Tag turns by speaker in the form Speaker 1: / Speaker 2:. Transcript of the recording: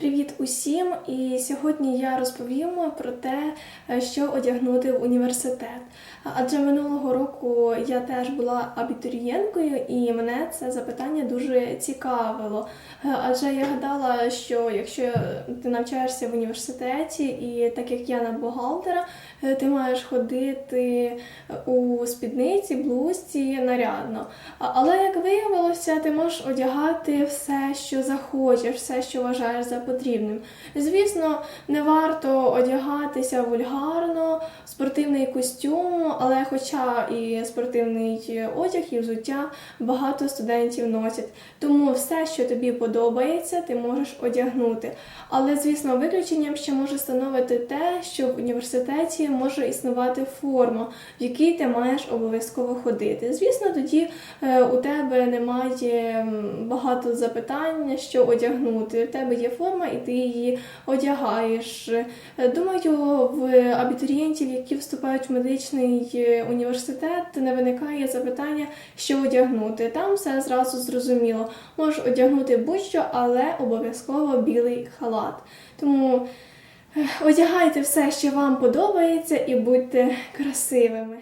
Speaker 1: Привіт усім! І сьогодні я розповім про те, е, що одягнути в університет. Адже минулого року я теж була абітурієнткою, і мене це запитання дуже цікавило. Е, Адже я гадала, що якщо ти навчаєшся в університеті, і так як я на бухгалтера, е, ти маєш ходити у спідниці, блузці нарядно. Але як виявилося, ти можеш одягати все, що захочеш, все, що вважаєш за потрібним. Звісно, не варто одягатися вульгарно, спортивний костюм, але хоча і спортивний одяг, і взуття багато студентів носять. Тому все, що тобі подобається, ти можеш одягнути. Але, звісно, виключенням ще може становити те, що в університеті може існувати форма, в якій ти маєш обов'язково ходити. Звісно, тоді е, у тебе немає багато запитань, що одягнути. У тебе є форма, і ти її одягаєш. Е, Думаю, в абітурієнтів, які вступають в медичний е, університет, не виникає запитання, що одягнути. Там все зразу зрозуміло. Можеш одягнути будь-що, але обов'язково білий халат. Тому е, одягайте все, що вам подобається, і будьте красивими.